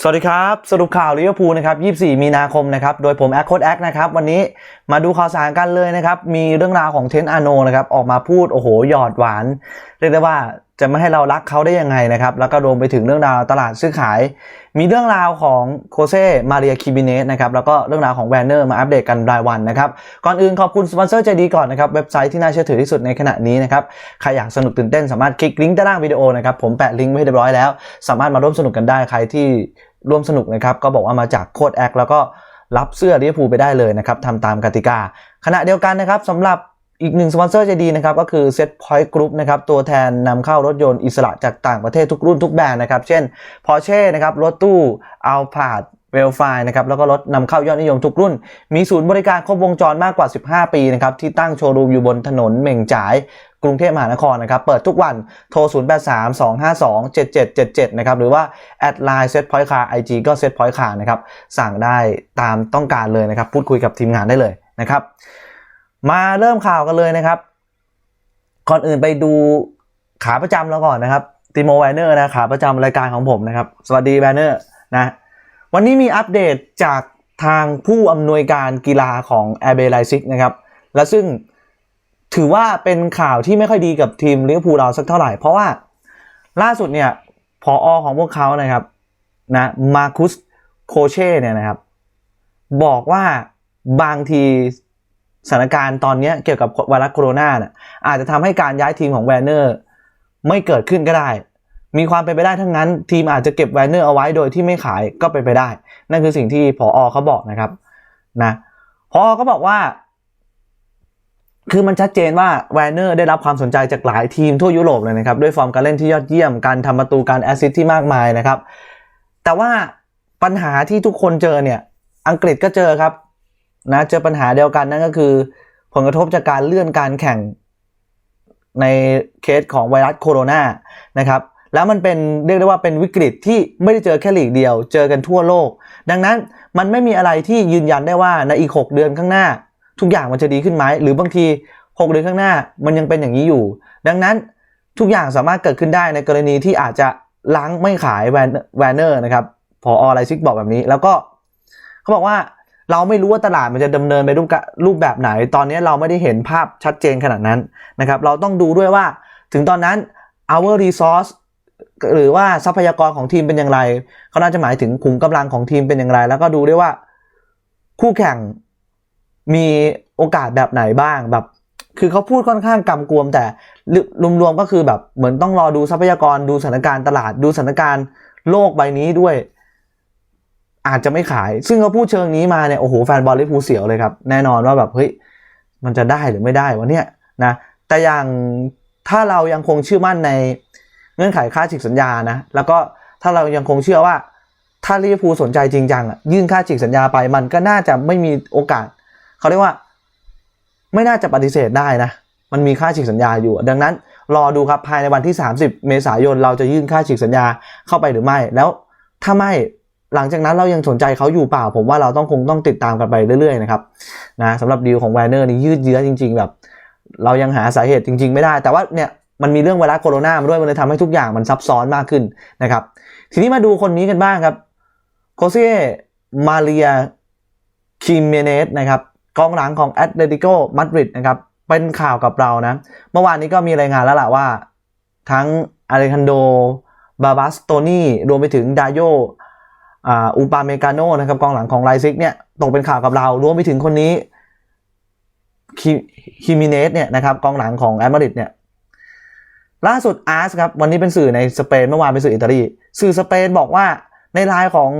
สวัสดีครับ สรุปข่าวลิเวอร์พูลนะครับ 24 มีนาคมนะครับ โดยผมแอคโคดแอคนะครับ วันนี้มาดูข่าวสารกันเลยนะครับ มีเรื่องราวของเทนอาโนนะครับ ออกมาพูด โอ้โห หยอดหวาน เรียกได้ว่า จะไม่ให้เรารักเขาได้ยังไงนะครับ แล้วก็รวมไปถึงเรื่องราวตลาดซื้อขาย มีเรื่องราวของโคเซ่มาเรียคิบิเนสนะครับ แล้วก็เรื่องราวของแวนเนอร์มาอัปเดตกันรายวันนะครับ ก่อนอื่นขอบคุณสปอนเซอร์ใจดีก่อนนะครับ เว็บไซต์ที่น่าเชื่อถือที่สุดในขณะนี้นะครับ ใครอยากสนุกตื่นเต้นสามารถคลิกลิงก์ใต้ล่างวิดีโอนะครับ ผมแปะลิงก์ไว้เรียบร้อยแล้ว สามารถมาร่วมสนุกกันได้ ใครที่ร่วมสนุกนะครับ ก็บอกว่ามาจากโคดแอคแล้วก็รับเสื้อลิเวอร์พูลไปได้เลยนะครับทำตามกติกา ขณะเดียวกันนะครับสำหรับ อีกหนึ่งสปอนเซอร์ใจดีนะครับก็คือ Set Point Group นะครับตัวแทนนำเข้ารถยนต์อิสระจากต่างประเทศทุกรุ่นทุกแบรนด์นะครับ เช่น Porsche นะครับรถตู้ Alphard เวลไฟนะครับแล้วก็รถนำเข้ายอดนิยมทุกรุ่น มีศูนย์บริการครบวงจรมากกว่า 15 ปีนะครับที่ตั้งโชว์รูมอยู่บนถนนเหม่งจ่ายกรุงเทพมหานครนะครับ เปิดทุกวัน โทร 0832527777 นะครับ หรือว่า แอดไลน์เซตพอยต์คาร์ไอจีก็เซตพอยต์คาร์นะครับ สั่งได้ตามต้องการเลยนะครับ พูดคุยกับทีมงานได้เลยนะครับ มาเริ่มข่าวกันเลยนะครับ ก่อนอื่นไปดูขาประจำแล้วก่อนนะครับติโมแวนเนอร์นะขาประจำรายการของผมนะครับ สวัสดีแวนเนอร์นะวันนี้มีอัปเดตจากทางผู้อำนวยการกีฬาของ a i r b a y l e i p z i g นะครับ และซึ่งถือว่าเป็นข่าวที่ไม่ค่อยดีกับทีมลิเวอร์พูลเราสักเท่าไหร่ เพราะว่าล่าสุดเนี่ยพออของพวกเขานะครับนะมาคุสโคเช่เนี่ยนะครับ บอกว่าบางที สถานการณ์ตอนนี้เกี่ยวกับไวรัสโคโรนาเนี่ยอาจจะทำให้การย้ายทีมของแวนเนอร์ไม่เกิดขึ้นก็ได้ มีความเป็นไปได้ทั้งนั้น ทีมอาจจะเก็บแวนเนอร์เอาไว้โดยที่ไม่ขายก็เป็นไปได้ นั่นคือสิ่งที่ผออเขาบอกนะครับนะพอเขาบอกว่า คือมันชัดเจนว่าแวนเนอร์ได้รับความสนใจจากหลายทีมทั่วยุโรปเลยนะครับด้วยฟอร์มการเล่นที่ยอดเยี่ยมการทำประตูการแอสซิสที่มากมายนะครับ แต่ว่าปัญหาที่ทุกคนเจอเนี่ยอังกฤษก็เจอครับ นะเจอปัญหาเดียวกันนั่นก็คือ ผลกระทบจากการเลื่อนการแข่งในเคสของไวรัสโคโรนานะครับแล้วมันเป็นเรียกได้ว่าเป็นวิกฤตที่ไม่ได้เจอแค่หลีกเดียว เจอกันทั่วโลก ดังนั้นมันไม่มีอะไรที่ยืนยันได้ว่าในอีก 6 เดือนข้างหน้า ทุกอย่างมันจะดีขึ้นไหมหรือบางที 6 เดือนข้างหน้ามันยังเป็นอย่างนี้อยู่ ดังนั้นทุกอย่างสามารถเกิดขึ้นได้ในกรณีที่อาจจะล้างไม่ขายแวนเนอร์นะครับพออไลซิกบอกแบบนี้ แล้วก็เขาบอกว่า เราไม่รู้ว่าตลาดมันจะดำเนินไปรูปรูปแบบไหน ตอนนี้เราไม่ได้เห็นภาพชัดเจนขนาดนั้นนะครับ เราต้องดูด้วยว่าถึงตอนนั้น our resource หรือว่าทรัพยากรของทีมเป็นอย่างไร เขาน่าจะหมายถึงขุมกำลังของทีมเป็นอย่างไร แล้วก็ดูด้วยว่าคู่แข่งมีโอกาสแบบไหนบ้างแบบ คือเขาพูดค่อนข้างกำกวม แต่รวมๆก็คือแบบเหมือนต้องรอดูทรัพยากรดูสถานการณ์ตลาดดูสถานการณ์โลกใบนี้ด้วย อาจจะไม่ขาย ซึ่งเขาพูดเชิงนี้มาเนี่ยโอ้โหแฟนบอลลิเวอร์พูเสียวเลยครับ แน่นอนว่าแบบเฮ้ยมันจะได้หรือไม่ได้วะเนี่ยนะแต่อย่างถ้าเรายังคงเชื่อมั่นในเงื่อนไขค่าฉีกสัญญานะแล้วก็ถ้าเรายังคงเชื่อว่าถ้าลิเวอร์พูลสนใจจริงจังอะยื่นค่าฉีกสัญญาไปมันก็น่าจะไม่มีโอกาสเขาเรียกว่า ไม่น่าจะปฏิเสธได้นะ มันมีค่าฉีกสัญญาอยู่ ดังนั้น รอดูครับภายในวันที่ 30 เมษายนเราจะยื่นค่าฉีกสัญญาเข้าไปหรือไม่ แล้วถ้าไม่ หลังจากนั้นเรายังสนใจเขาอยู่เปล่า ผมว่าเราต้องคงต้องติดตามกันไปเรื่อยๆนะครับนะสำหรับดีลของแวนเนอร์นี่ยืดเยื้อจริง ๆ แบบ เรายังหาสาเหตุจริง ๆ ไม่ได้ แต่ว่าเนี่ยมันมีเรื่องไวรัสโคโรนามาด้วยมันเลยทำให้ทุกอย่างมันซับซ้อนมากขึ้นนะครับ ทีนี้มาดูคนนี้กันบ้างครับโคเซ่มาเรียคิมเมเนสนะครับกองหลังของแอตเลติโกมาดริดนะครับเป็นข่าวกับเรานะ เมื่อวานนี้ก็มีรายงานแล้วล่ะว่า ทั้งอาริคันโดบาบาสโตนี่รวมไปถึงดาโย อูปาเมกาโนนะครับกองหลังของไลซิกเนี่ยตกเป็นข่าวกับเรารวมไปถึงคนนี้คิมิเนสเนี่ยนะครับกองหลังของแอตมาริดเนี่ยล่าสุดอาร์สครับวันนี้เป็นสื่อในสเปนเมื่อวานเป็นสื่ออิตาลีสื่อสเปนบอกว่าในไลน์ของ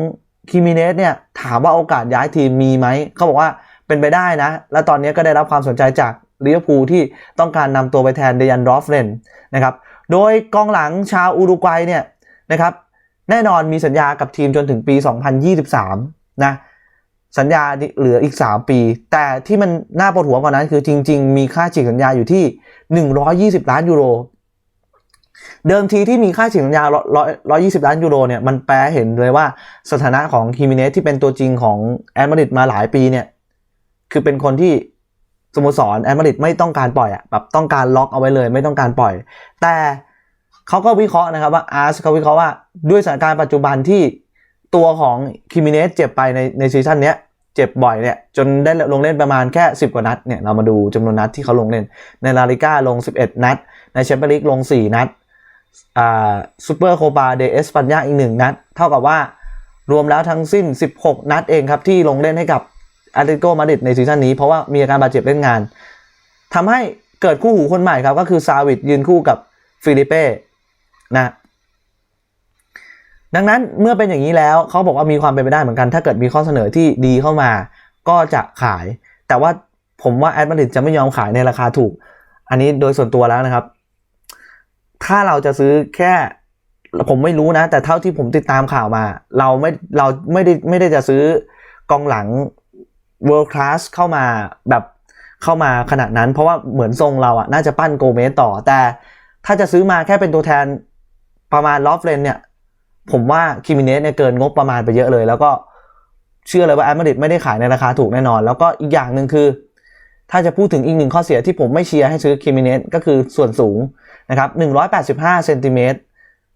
คิมิเนสเนี่ยถามว่าโอกาสย้ายทีมมีไหมเขาบอกว่าเป็นไปได้นะ และตอนนี้ก็ได้รับความสนใจจากลิเวอร์พูลที่ต้องการนำตัวไปแทนเดยันรอฟเลนนะครับโดยกองหลังชาวอุรุกวัยเนี่ยนะครับ แน่นอนมีสัญญากับทีมจนถึงปี 2023 นะ สัญญาเหลืออีก 3 ปี แต่ที่มันน่าปวดหัวกว่านั้นคือจริง ๆ มีค่าฉีกสัญญาอยู่ที่ 120 ล้านยูโร เดิมทีที่มีค่าฉีกสัญญา 120 ล้านยูโรเนี่ยมันแปลเห็นเลยว่าสถานะของคิมิเนสที่เป็นตัวจริงของแอตมาดริดมาหลายปีเนี่ยคือเป็นคนที่สโมสรแอตมาดริดไม่ต้องการปล่อยอะแบบต้องการล็อกเอาไว้เลย ไม่ต้องการปล่อย แต่ เขาก็วิเคราะห์นะครับว่าอาร์สเขาวิเคราะห์ว่าด้วยสถานการณ์ปัจจุบันที่ตัวของคิมิเนสเจ็บไปในในซีซั่นเนี้ยเจ็บบ่อยเนี่ยจนได้ลงเล่นประมาณแค่ 10 กว่านัดเนี่ยเรามาดูจำนวนนัดที่เขาลงเล่น ในลาลิก้าลง 11 นัด ในแชมเปี้ยนลีกลง 4 นัดอ่าซูเปอร์โคปาเดเอสปันยาอีก 1 นัด เท่ากับว่ารวมแล้วทั้งสิ้น 16 นัดเองครับ ที่ลงเล่นให้กับอาร์เตโกมาดริดในซีซั่นนี้เพราะว่ามีอาการบาดเจ็บเล่นงานทำให้เกิดคู่หูคนใหม่ครับ ก็คือซาวิดยืนคู่กับฟิลิเป้ นะดังนั้นเมื่อเป็นอย่างนี้แล้วเขาบอกว่ามีความเป็นไปได้เหมือนกัน ถ้าเกิดมีข้อเสนอที่ดีเข้ามาก็จะขาย แต่ว่าผมว่าแอดมาริดจะไม่ยอมขายในราคาถูก อันนี้โดยส่วนตัวแล้วนะครับ ถ้าเราจะซื้อแค่ผมไม่รู้นะ แต่เท่าที่ผมติดตามข่าวมา เราไม่เราไม่ได้ไม่ได้จะซื้อกองหลัง world class เข้ามาแบบเข้ามาขนาดนั้น เพราะว่าเหมือนทรงเราอะน่าจะปั้นโกเมสต่อแต่ถ้าจะซื้อมาแค่เป็นตัวแทน ประมาณลอฟเลนเนี่ย ผมว่าคิมิเนสเนี่ยเกินงบประมาณไปเยอะเลย แล้วก็เชื่อเลยว่าแอดมาดริดไม่ได้ขายในราคาถูกแน่นอน แล้วก็อีกอย่างหนึ่งคือ ถ้าจะพูดถึงอีกหนึ่งข้อเสียที่ผมไม่เชียร์ให้ซื้อคิมิเนสก็คือส่วนสูงนะครับ185เซนติเมตร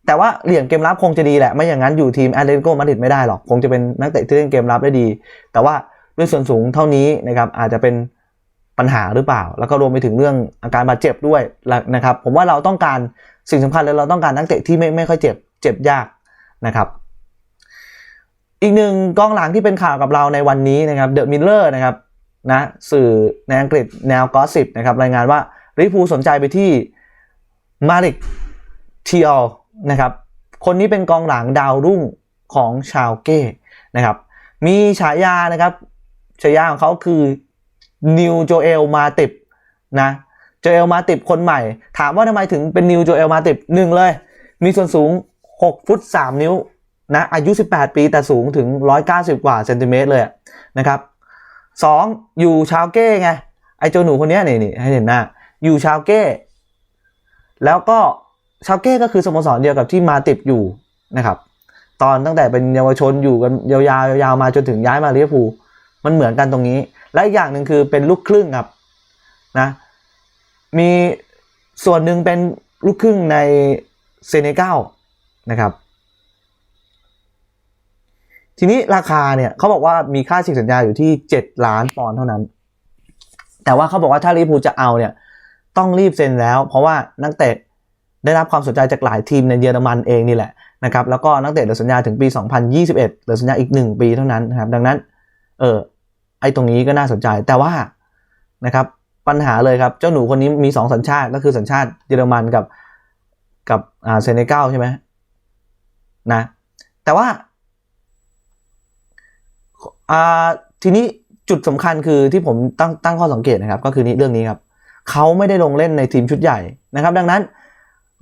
แต่ว่าเหลี่ยมเกมรับคงจะดีแหละ ไม่อย่างนั้นอยู่ทีมแอตเลติโกมาดริดไม่ได้หรอก คงจะเป็นนักเตะที่เล่นเกมรับได้ดี แต่ว่าด้วยส่วนสูงเท่านี้นะครับอาจจะเป็น ปัญหาหรือเปล่า แล้วก็รวมไปถึงเรื่องอาการบาดเจ็บด้วยนะครับ ผมว่าเราต้องการสิ่งสำคัญเลยเราต้องการนักเตะที่ไม่ไม่ค่อยเจ็บเจ็บยากนะครับ อีกหนึ่งกองหลังที่เป็นข่าวกับเราในวันนี้นะครับเดอะมิลเลอร์นะครับนะสื่อในอังกฤษแนวกอสิบนะครับรายงานว่าลิเวอร์พูสนใจไปที่มาริกทีออลนะครับคนนี้เป็นกองหลังดาวรุ่งของชาวเก้นะครับมีฉายานะครับฉายาของเขาคือ นิวโจเอลมาติบนะโจเอลมาติบคนใหม่ ถามว่าทำไมถึงเป็นนิวโจเอลมาติบหนึ่งเลย มีส่วนสูง 6 ฟุต 3 นิ้วนะอายุ 18 ปีแต่สูงถึง 190 กว่าเซนติเมตรเลยนะครับ 2. ออยู่ชาวเก้ไง ไอเจ้าหนูคนนี้นี่นี่ให้เห็นหน้า อยู่ชาวเก้ แล้วก็ชาวเก้ก็คือสโมสรเดียวกับที่มาติดอยู่นะครับ ตอนตั้งแต่เป็นเยาวชนอยู่กันยาวๆยาวๆมาจนถึงย้ายมาลิเวอร์พูล มันเหมือนกันตรงนี้ และอย่างหนึ่งคือเป็นลูกครึ่งครับนะมีส่วนหนึ่งเป็นลูกครึ่งในเซเนกัลนะครับทีนี้ราคาเนี่ยเขาบอกว่ามีค่าฉีกสัญญาอยู่ที่ 7 ล้านปอนด์เท่านั้น แต่ว่าเขาบอกว่าถ้าลิเวอร์พูลจะเอาเนี่ยต้องรีบเซ็นแล้ว เพราะว่านักเตะได้รับความสนใจจากหลายทีมในเยอรมันเองนี่แหละนะครับแล้วก็นักเตะเหลือสัญญาถึงปี 2021เหลือสัญญาอีก 1 ปีเท่านั้นนะครับดังนั้น เออไอตรงนี้ก็น่าสนใจแต่ว่านะครับ ปัญหาเลยครับ เจ้าหนูคนนี้มี 2 สัญชาติก็คือสัญชาติเยอรมันกับกับอ่าเซเนกัลใช่ไหมนะแต่ว่าอ่าทีนี้จุดสำคัญคือที่ผมตั้งตั้งข้อสังเกตนะครับ ก็คือนี้เรื่องนี้ครับเขาไม่ได้ลงเล่นในทีมชุดใหญ่นะครับ ดังนั้น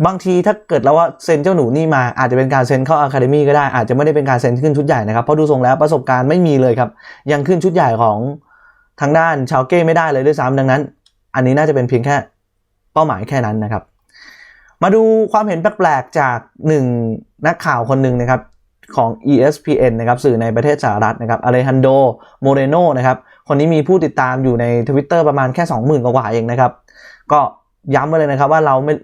บางทีถ้าเกิดเราว่าเซ็นเจ้าหนูนี่มาอาจจะเป็นการเซ็นเข้าอะคาเดมี่ก็ได้อาจจะไม่ได้เป็นการเซ็นขึ้นชุดใหญ่นะครับเพราะดูทรงแล้วประสบการณ์ไม่มีเลยครับ ยังขึ้นชุดใหญ่ของทางด้านชาวเก้ไม่ได้เลยด้วยซ้ำดังนั้น อันนี้น่าจะเป็นเพียงแค่เป้าหมายแค่นั้นนะครับ มาดูความเห็นแปลกๆจากหนึ่งนักข่าวคนหนึ่งนะครับของ ESPN นะครับสื่อในประเทศสหรัฐนะครับอเลฮันโดโมเรโนนะครับคนนี้มีผู้ติดตามอยู่ใน Twitter ประมาณแค่ 20,000 กว่าเองนะครับ ก็ย้ำไว้เลยนะครับว่าเราไม่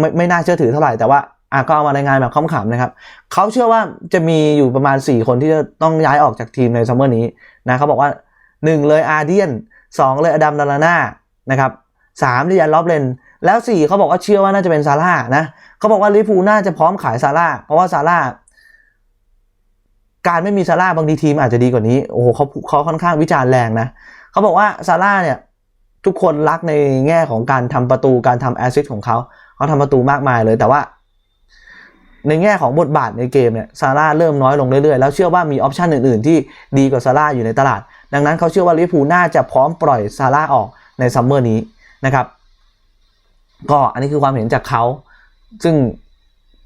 ไม่ไม่น่าเชื่อถือเท่าไหร่แต่ว่าอะก็เอามารายงานแบบขำๆนะครับเขาเชื่อว่าจะมีอยู่ประมาณ 4 คนที่จะต้องย้ายออกจากทีมในซัมเมอร์นี้นะเขาบอกว่า 1 เลยอาร์เดียน 2 เลยอดัมดาลาน่านะครับ3ลิยันลอบเลนแล้ว 4เขาบอกว่าเชื่อว่าน่าจะเป็นซาร่านะเขาบอกว่าลิฟูน่าจะพร้อมขายซาร่าเพราะว่าซาร่าการไม่มีซาร่าบางทีทีมอาจจะดีกว่านี้โอ้โหเขาเขาค่อนข้างวิจารณ์แรงนะเขาบอกว่าซาร่าเนี่ยทุกคนรักในแง่ของการทำประตูการทำแอสซิสต์ของเขา เขาทำประตูมากมายเลยแต่ว่า ในแง่ของบทบาทในเกมเนี่ยซาร่าเริ่มน้อยลงเรื่อยๆ แล้วเชื่อว่ามีออปชันอื่นๆ ที่ดีกว่าซาร่าอยู่ในตลาด ดังนั้นเขาเชื่อว่าลิเวอร์พูลน่าจะพร้อมปล่อยซาร่าออกในซัมเมอร์นี้นะครับ ก็อันนี้คือความเห็นจากเขา ซึ่ง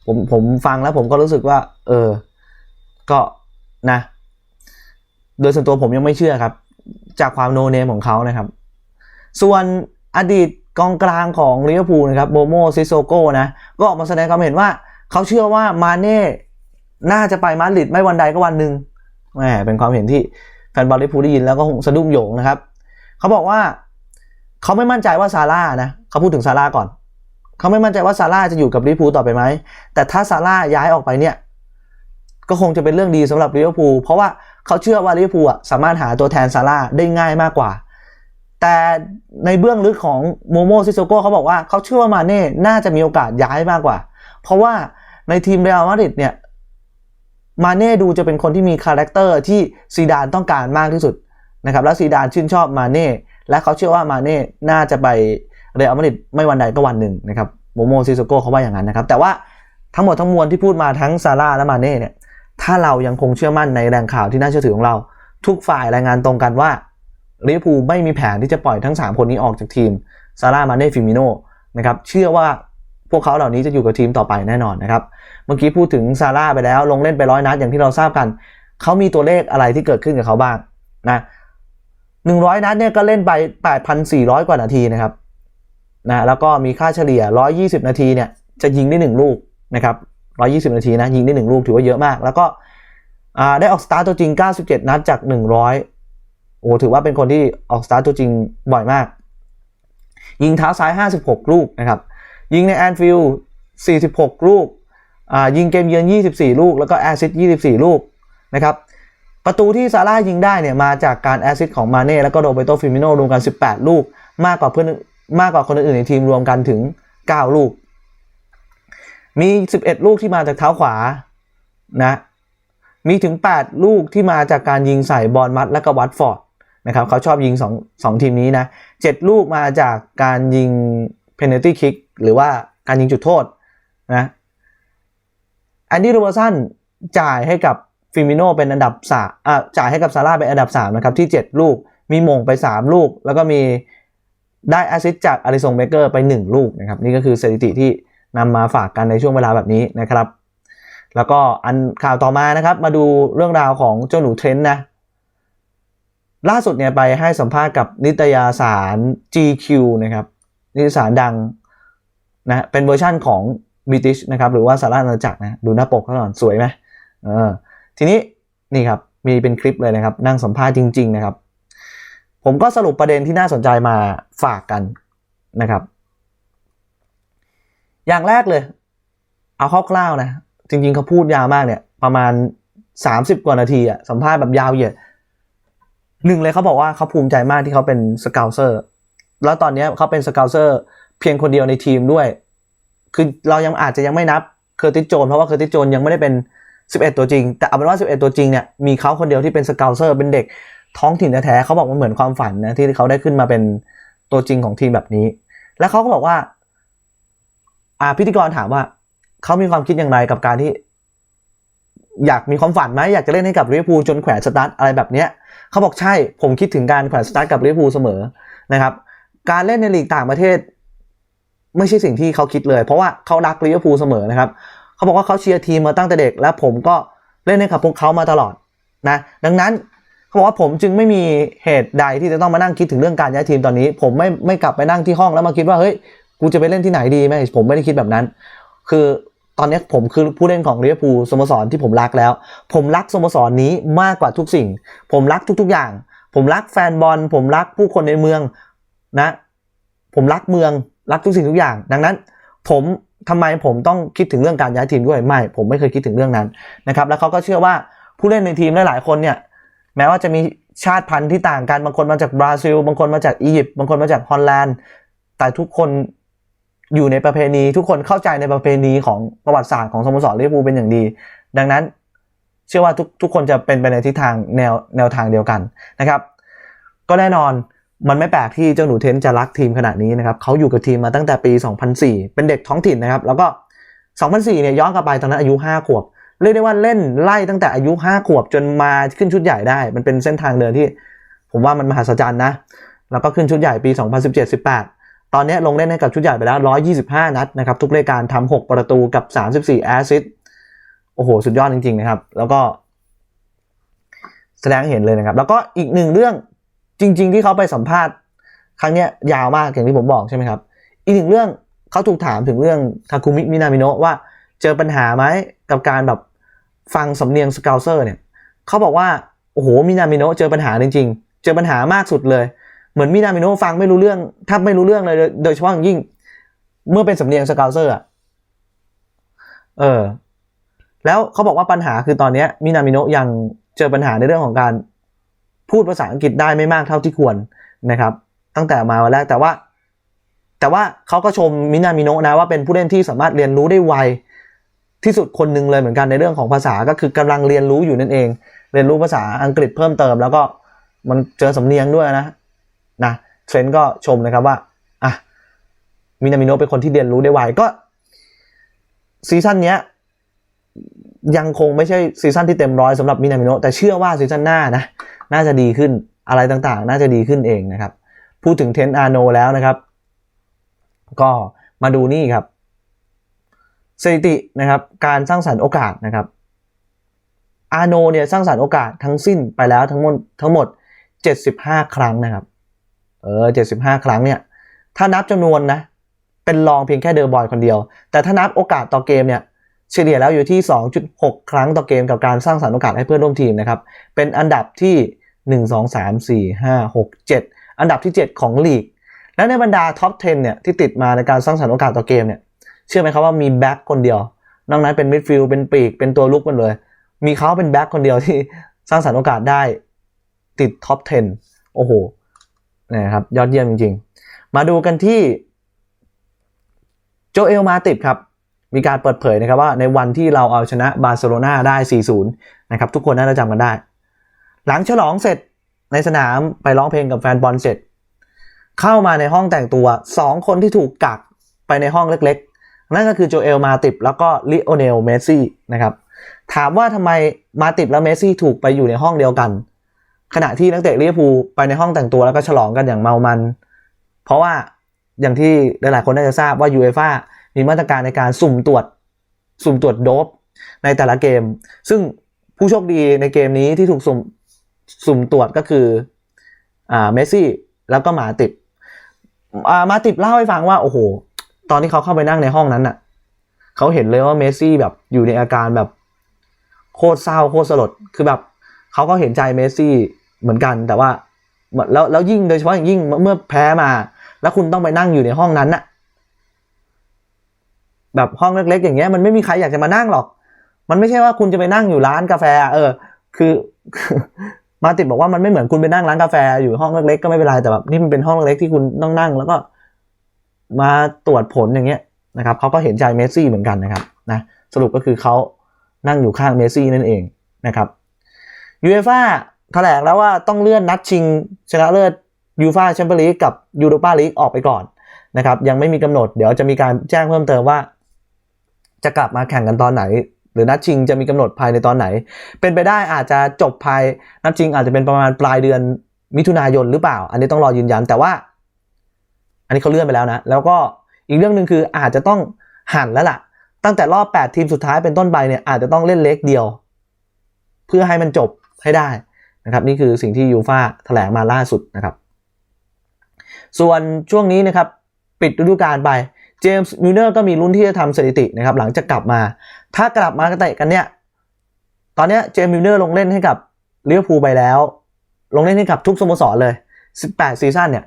ผมผมฟังแล้วผมก็รู้สึกว่า เออ ก็นะ โดยส่วนตัวผมยังไม่เชื่อครับ จากความโนเนมของเขานะครับ ส่วนอดีต กองกลางของลิเวอร์พูลนะครับโบโมซิโซโกนะก็ออกมาแสดงความเห็นว่า เขาเชื่อว่ามาเน่น่าจะไปมาดริดไม่วันใดก็วันหนึ่งแหมเป็นความเห็นที่แฟนบอลลิเวอร์พูลได้ยินแล้วก็สะดุ้งโหยงนะครับเขาบอกว่าเขาไม่มั่นใจว่าซาร่านะเขาพูดถึงซาร่าก่อนเขาไม่มั่นใจว่าซาร่าจะอยู่กับลิเวอร์พูลต่อไปไหมแต่ถ้าซาร่าย้ายออกไปเนี่ยก็คงจะเป็นเรื่องดีสำหรับลิเวอร์พูลเพราะว่าเขาเชื่อว่าลิเวอร์พูลสามารถหาตัวแทนซาร่าได้ง่ายมากกว่า แต่ในเบื้องลึกของโมโมซิโซโกเขาบอกว่าเขาเชื่อว่ามาเน่น่าจะมีโอกาสย้ายมากกว่า เพราะว่าในทีมเรอัลมาดริดเนี่ยมาเน่ดูจะเป็นคนที่มีคาแรคเตอร์ที่ซีดานต้องการมากที่สุดนะครับแล้วซีดานชื่นชอบมาเน่และเขาเชื่อว่ามาเน่น่าจะไปเรอัลมาดริดไม่วันใดก็วันหนึ่งนะครับโมโมซิโซโกเขาว่าอย่างนั้นนะครับ แต่ว่าทั้งหมดทั้งมวลที่พูดมาทั้งซาร่าและมาเน่เนี่ยถ้าเรายังคงเชื่อมั่นในแหล่งข่าวที่น่าเชื่อถือของเรา ทุกฝ่ายรายงานตรงกันว่า ลิเวอร์พูลไม่มีแผนที่จะปล่อยทั้ง 3 คนนี้ออกจากทีมซาร่ามาเน่ฟิมิโนนะครับเชื่อว่าพวกเขาเหล่านี้จะอยู่กับทีมต่อไปแน่นอนนะครับเมื่อกี้พูดถึงซาร่าไปแล้วลงเล่นไปร้อยนัดอย่างที่เราทราบกัน เขามีตัวเลขอะไรที่เกิดขึ้นกับเขาบ้างนะหนึ่งร้อยนัดเนี่ยก็เล่นไป 8,400 กว่านาทีนะครับนะแล้วก็มีค่าเฉลี่ย 120 นาทีเนี่ยจะยิงได้ 1 ลูกนะครับ 120 นาทีนะยิงได้ 1 ลูกถือว่าเยอะมาก แล้วก็ได้ออกสตาร์ตตัวจริง 97 นัดจาก 100โอ้ถือว่าเป็นคนที่ออกสตาร์ตตัวจริงบ่อยมาก ยิงเท้าซ้าย 56 ลูกนะครับ ยิงในแอนฟิลด์46 ลูกยิงเกมเยือน 24 ลูก แล้วก็แอซิส24 ลูกนะครับ ประตูที่ซาร่ายิงได้เนี่ยมาจากการแอซิสของมาเน่แล้วก็โรเบโตฟิมิโนรวมกัน 18 ลูก มากกว่าเพื่อนมากกว่าคนอื่นๆในทีมรวมกันถึง 9 ลูก มี 11 ลูกที่มาจากเท้าขวานะ มีถึง 8 ลูกที่มาจากการยิงใส่บอลมัดและก็วัตฟอร์ด นะครับเขาชอบยิง2 2ทีมนี้นะ7ลูกมาจากการยิงเพน a ตี้คิกหรือว่าการยิงจุดโทษนะแอนดี้โรเบอร์สันจ่ายให้กับฟิมิโนเป็นอันดับสามอ่าจ่ายให้กับซาร่าเป็นอันดับ 3 นะครับ ที่ 7 ลูก มีมงไป 3 ลูก แล้วก็มีได้แอสซิสต์จากอาริซงเบเกอร์ไป 1 ลูกนะครับ นี่ก็คือสถิติที่นำมาฝากกันในช่วงเวลาแบบนี้นะครับ แล้วก็อันข่าวต่อมานะครับ มาดูเรื่องราวของเจ้าหนูเทรนต์นะ ล่าสุดเนี่ยไปให้สัมภาษณ์กับนิตยสาร GQ นะครับ นิตยสารดังนะเป็นเวอร์ชั่นของ British นะครับ หรือว่าสาราอาณาจักรนะดูหน้าปกเขาหน่อยสวยไหมเออทีนี้นี่ครับ มีเป็นคลิปเลยนะครับ นั่งสัมภาษณ์จริง ๆ นะครับ ผมก็สรุปประเด็นที่น่าสนใจมาฝากกันนะครับ อย่างแรกเลย เอาคร่าวๆนะ จริง ๆเขาพูดยาวมากเนี่ย ประมาณ 30 กว่านาทีอะสัมภาษณ์แบบยาวเหยียด หนึ่งเลยเขาบอกว่าเขาภูมิใจมากที่เขาเป็นสเกลเซอร์แล้วตอนนี้เขาเป็นสเกลเซอร์เพียงคนเดียวในทีมด้วย คือเรายังอาจจะยังไม่นับเคอร์ติสโจนเพราะว่าเคอร์ติสโจนยังไม่ได้เป็น 11 ตัวจริง แต่เอาเป็นว่า 11 ตัวจริงเนี่ยมีเขาคนเดียวที่เป็นสเกลเซอร์เป็นเด็กท้องถิ่นแท้ๆเขาบอกมันเหมือนความฝันนะที่เขาได้ขึ้นมาเป็นตัวจริงของทีมแบบนี้ แล้วเขาก็บอกว่าอ่าพิธีกรถามว่าเขามีความคิดอย่างไรกับการที่ อยากมีความฝันไหมอยากจะเล่นให้กับลิเวอร์พูลจนแขวนสตาร์ทอะไรแบบเนี้ย เขาบอกใช่ผมคิดถึงการแขวนสตาร์ทกับลิเวอร์พูลเสมอนะครับการเล่นในลีกต่างประเทศ ไม่ใช่สิ่งที่เขาคิดเลย เพราะว่าเขารักลิเวอร์พูลเสมอนะครับเขาบอกว่าเขาเชียร์ทีมมาตั้งแต่เด็ก และผมก็เล่นให้กับพวกเขามาตลอดนะดังนั้นเขาบอกว่าผมจึงไม่มีเหตุใดที่จะต้องมานั่งคิดถึงเรื่องการย้ายทีมตอนนี้ ผมไม่ไม่กลับไปนั่งที่ห้องแล้วมาคิดว่าเฮ้ยกูจะไปเล่นที่ไหนดีไหมผมไม่ได้คิดแบบนั้น คือ ตอนนี้ผมคือผู้เล่นของลิเวอร์พูลสโมสรที่ผมรักแล้ว ผมรักสโมสรนี้มากกว่าทุกสิ่ง ผมรักทุก ๆอย่าง ผมรักแฟนบอล ผมรักผู้คนในเมืองนะ ผมรักเมืองรักทุกสิ่งทุกอย่าง ดังนั้น ผมทำไมผมต้องคิดถึงเรื่องการย้ายทีมด้วยไม่ ผมไม่เคยคิดถึงเรื่องนั้นนะครับแล้วเขาก็เชื่อว่าผู้เล่นในทีมหลายๆคนเนี่ยแม้ว่าจะมีชาติพันธุ์ที่ต่างกันบางคนมาจากบราซิล บางคนมาจากอียิปต์บางคนมาจากฮอลแลนด์แต่ทุกคน อยู่ในประเพณี ทุกคนเข้าใจในประเพณีของประวัติศาสตร์ของสโมสรลิเวอร์พูลเป็นอย่างดี ดังนั้นเชื่อว่าทุกทุกคนจะเป็นไปในทิศทางแนวแนวทางเดียวกันนะครับ ก็แน่นอนมันไม่แปลกที่เจ้าหนูเทนจะรักทีมขนาดนี้นะครับเขาอยู่กับทีมมาตั้งแต่ปี 2004 เป็นเด็กท้องถิ่นนะครับ แล้วก็ 2004 เนี่ยย้อนกลับไปตอนนั้นอายุ 5 ขวบ เรียกได้ว่าเล่นไล่ตั้งแต่อายุ 5 ขวบจนมาขึ้นชุดใหญ่ได้ มันเป็นเส้นทางเดินที่ ผมว่ามันมหัศจรรย์นะ แล้วก็ขึ้นชุดใหญ่ปี 2017-18 ตอนนี้ลงเล่นให้กับชุดใหญ่ไปแล้ว 125 นัดนะครับ ทุกรายการทำ6ประตูกับ 34 แอสซิสต์โอ้โห สุดยอดจริง ๆ นะครับ แล้วก็แสดงเห็นเลยนะครับ แล้วก็อีกหนึ่งเรื่องจริง ๆ ที่เขาไปสัมภาษณ์ ครั้งนี้ยยาวมากอย่างที่ผมบอกใช่ไหมครับ อีกหนึ่งเรื่องเขาถูกถามถึงเรื่องทาคุมิมินามิโนะว่าเจอปัญหาไหมกับการแบบฟังสำเนียงสเกลเซอร์เนี่ยเขาบอกว่า โอ้โหมินามิโนะเจอปัญหาจริง ๆ เจอปัญหามากสุดเลย เหมือนมินามิโนฟังไม่รู้เรื่องถ้าไม่รู้เรื่องเลยโดยเฉพาะอย่างยิ่ง เมื่อเป็นสำเนียงสเกลเซอร์อะเออ แล้วเขาบอกว่าปัญหาคือตอนนี้มินามิโนยังเจอปัญหาในเรื่องของการพูดภาษาอังกฤษได้ไม่มากเท่าที่ควรนะครับ ตั้งแต่มาวันแรกแต่ว่า แต่ว่าเขาก็ชมมินามิโนนะว่าเป็นผู้เล่นที่สามารถเรียนรู้ได้ไวที่สุดคนหนึ่งเลยเหมือนกันในเรื่องของภาษาก็คือกำลังเรียนรู้อยู่นั่นเอง เรียนรู้ภาษาอังกฤษเพิ่มเติม แล้วก็มันเจอสำเนียงด้วยนะ เทรนด์ก็ชมนะครับว่าอะมินามิโนเป็นคนที่เรียนรู้ได้ไวก็ซีซั่นเนี้ยยังคงไม่ใช่ซีซั่นที่เต็มร้อยสำหรับมินามิโนแต่เชื่อว่าซีซั่นหน้านะน่าจะดีขึ้นอะไรต่างๆ น่าจะดีขึ้นเองนะครับ พูดถึงเทนอาโนแล้วนะครับ ก็มาดูนี่ครับสถิตินะครับการสร้างสรรค์โอกาสนะครับอาโนเนี่ยสร้างสรรค์โอกาสทั้งสิ้นไปแล้วทั้งหมดทั้งหมด 75 ครั้งนะครับ เออ75ครั้งเนี่ยถ้านับจำนวนนะ เป็นรองเพียงแค่เดอร์บอยคนเดียว แต่ถ้านับโอกาสต่อเกมเนี่ยเฉลี่ยแล้วอยู่ที่ 2.6 ครั้งต่อเกมกับการสร้างสรรค์โอกาสให้เพื่อนร่วมทีมนะครับ เป็นอันดับที่ 1 2 3 4 5 6 7 อันดับที่ 7 ของลีก และในบรรดาท็อป 10 เนี่ยที่ติดมาในการสร้างสรรค์โอกาสต่อเกมเนี่ย เชื่อไหมครับว่ามีแบ็คคนเดียว นอกนั้นเป็นมิดฟิลด์ เป็นปีก เป็นตัวลุกมันเลย มีเขาเป็นแบ็คคนเดียวที่สร้างสรรค์โอกาสได้ติดท็อป 10 โอ้โห นะครับยอดเยี่ยมจริง ๆ มาดูกันที่โจเอลมาติบครับ มีการเปิดเผยนะครับว่าในวันที่เราเอาชนะบาร์เซโลนาได้ 4-0 นะครับ ทุกคนน่าจะจำกันได้ หลังฉลองเสร็จในสนามไปร้องเพลงกับแฟนบอลเสร็จ เข้ามาในห้องแต่งตัว 2 คนที่ถูกกักไปในห้องเล็กๆ นั่นก็คือโจเอลมาติบแล้วก็ลิโอเนลเมสซี่นะครับ ถามว่าทำไมมาติบและเมสซี่ถูกไปอยู่ในห้องเดียวกัน ขณะที่นักเตะลิเวอร์พูลไปในห้องแต่งตัวแล้วก็ฉลองกันอย่างเมามัน เพราะว่าอย่างที่หลายๆคนน่าจะทราบว่ายูเอฟ่ามีมาตรการในการสุ่มตรวจ สุ่มตรวจโดบในแต่ละเกม ซึ่งผู้โชคดีในเกมนี้ที่ถูกสุ่มสุ่มตรวจก็คืออ่าเมสซี่แล้วก็มาติบอ่ามาติบเล่าให้ฟังว่า โอ้โห ตอนที่เขาเข้าไปนั่งในห้องนั้นน่ะเขาเห็นเลยว่าเมสซี่แบบอยู่ในอาการแบบโคตรเศร้าโคตรสลดคือแบบ เขาก็เห็นใจเมสซี่เหมือนกันแต่ว่าแล้วแล้วยิ่งโดยเฉพาะอย่างยิ่งเมื่อแพ้มา แล้วคุณต้องไปนั่งอยู่ในห้องนั้นน่ะ แบบห้องเล็กๆอย่างเงี้ยมันไม่มีใครอยากจะมานั่งหรอก มันไม่ใช่ว่าคุณจะไปนั่งอยู่ร้านกาแฟ เออ คือ มาติดบอกว่ามันไม่เหมือนคุณไปนั่งร้านกาแฟอยู่ห้องเล็กๆก็ไม่เป็นไรแต่แบบนี่มันเป็นห้องเล็กที่คุณต้องนั่ง แล้วก็ มาตรวจผลอย่างเงี้ยนะครับเขาก็เห็นใจเมสซี่เหมือนกันนะครับนะสรุปก็คือเขานั่งอยู่ข้างเมสซี่นั่นเองนะครับ ยูเอฟ่าแถลงแล้วว่าต้องเลื่อนนัดชิงชนะเลิศยูฟ่าแชมเปี้ยนลีกกับยูโรปาลีกออกไปก่อนนะครับยังไม่มีกำหนดเดี๋ยวจะมีการแจ้งเพิ่มเติมว่า จะกลับมาแข่งกันตอนไหน หรือนัดชิงจะมีกำหนดภายในตอนไหน เป็นไปได้อาจจะจบภายนัดชิงอาจจะเป็นประมาณปลายเดือนมิถุนายนหรือเปล่า อันนี้ต้องรอยืนยันแต่ว่า อันนี้เขาเลื่อนไปแล้วนะ แล้วก็อีกเรื่องหนึ่งคืออาจจะต้องหันแล้วล่ะ ตั้งแต่รอบ 8 ทีมสุดท้ายเป็นต้นไปเนี่ยอาจจะต้องเล่นเล็กเดียว เพื่อให้มันจบ ให้ได้นะครับนี่คือสิ่งที่ยูฟาแถลงมาล่าสุดนะครับ ส่วนช่วงนี้นะครับปิดฤดูกาลไปเจมส์มิลเนอร์ก็มีลุ้นที่จะทำสถิตินะครับหลังจากกลับมา ถ้ากลับมาเตะกันเนี่ยตอนนี้เจมส์มิลเนอร์ลงเล่นให้กับลิเวอร์พูไปแล้ว ลงเล่นให้กับทุกสโมสรเลย 18 ซีซั่นเนี่ย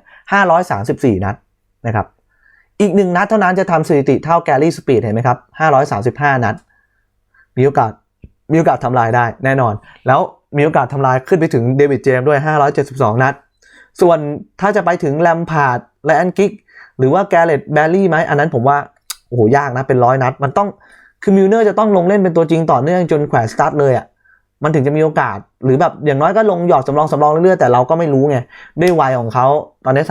534 นัดนะครับอีกหนึ่งนัดเท่านั้นจะทำสถิติเท่าแกลลี่สปีดเห็นไหมครับ 535 นัดมีโอกาสมีโอกาสทำลายได้แน่นอน แล้ว มีโอกาสทำลายขึ้นไปถึงเดวิดเจมส์ด้วย 572 นัด ส่วนถ้าจะไปถึงแลมพาร์ดและแอนกิกหรือว่าแกเรตแบลลี่ไหมอันนั้นผมว่า โอ้โห ยากนะ เป็นร้อยนัด มันต้องคือมิลเนอร์จะต้องลงเล่นเป็นตัวจริงต่อเนื่องจนแขวนสตาร์ทเลยอะ่ะมันถึงจะมีโอกาส หรือแบบอย่างน้อยก็ลงหยอดสำรองสำรองเรื่อยๆแต่เราก็ไม่รู้ไงด้วยวัยของเขาตอนนี้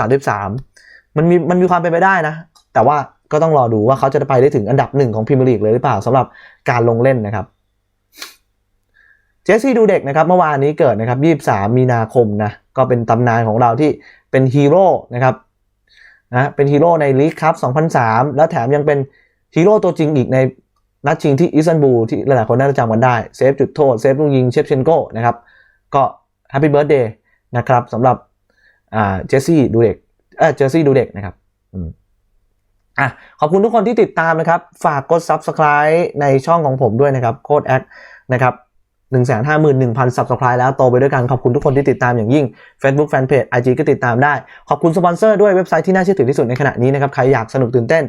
33มันมีมันมีความเป็นไปได้นะ แต่ว่าก็ต้องรอดูว่าเขาจะไปได้ถึงอันดับหนึ่งของพรีเมียร์ลีกเลยหรือเปล่าสำหรับการลงเล่นนะครับ เจสซี่ดูเด็กนะครับเมื่อวานนี้เกิดนะครับ 23 มีนาคมนะก็เป็นตำนานของเราที่เป็นฮีโร่นะครับนะเป็นฮีโร่ในลีกคัพ2003 แล้วแถมยังเป็นฮีโร่ตัวจริงอีกในนัดชิงที่อิสตันบูลที่หลายๆคนน่าจะจำกันได้ เซฟจุดโทษ เซฟลูกยิงเชฟเชนโก้นะครับ ก็แฮปปี้เบิร์ดเดย์นะครับสำหรับอ่าเจสซี่ดูเด็กเออเจสซี่ดูเด็กนะครับอืมอะขอบคุณทุกคนที่ติดตามนะครับ ฝากกด Subscribe ในช่องของผมด้วยนะครับ โค้ดแอคนะครับ 1 5 1 0 0 0 subscribe แล้วโตไปด้วยกัน ขอบคุณทุกคนที่ติดตามอย่างยิ่ง Facebook Fanpage IG ก็ติดตามได้ ขอบคุณสปอนเซอร์ด้วยเว็บไซต์ที่น่าเชื่อถือที่สุดในขณะนี้นะครับ ใครอยากสนุกตื่นเต้น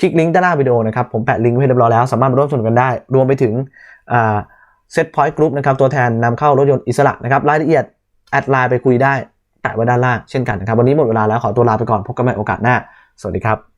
คลิกลิงก์ด้านล่างวิดีโอนะครับ ผมแปะลิงก์ไว้ให้เรียบร้อยแล้ว สามารถมาร่วมสนุกกันได้ รวมไปถึงเซ็ตพอยต์กรุ๊ปนะครับตัวแทนนำเข้ารถยนต์อิสระนะครับรายละเอียดแอดไลน์ไปคุยได้แปะไว้ด้านล่างเช่นกันนะครับวันนี้หมดเวลาแล้วขอตัวลาไปก่อนพบกันใหม่โอกาสหน้าสวัสดีครับ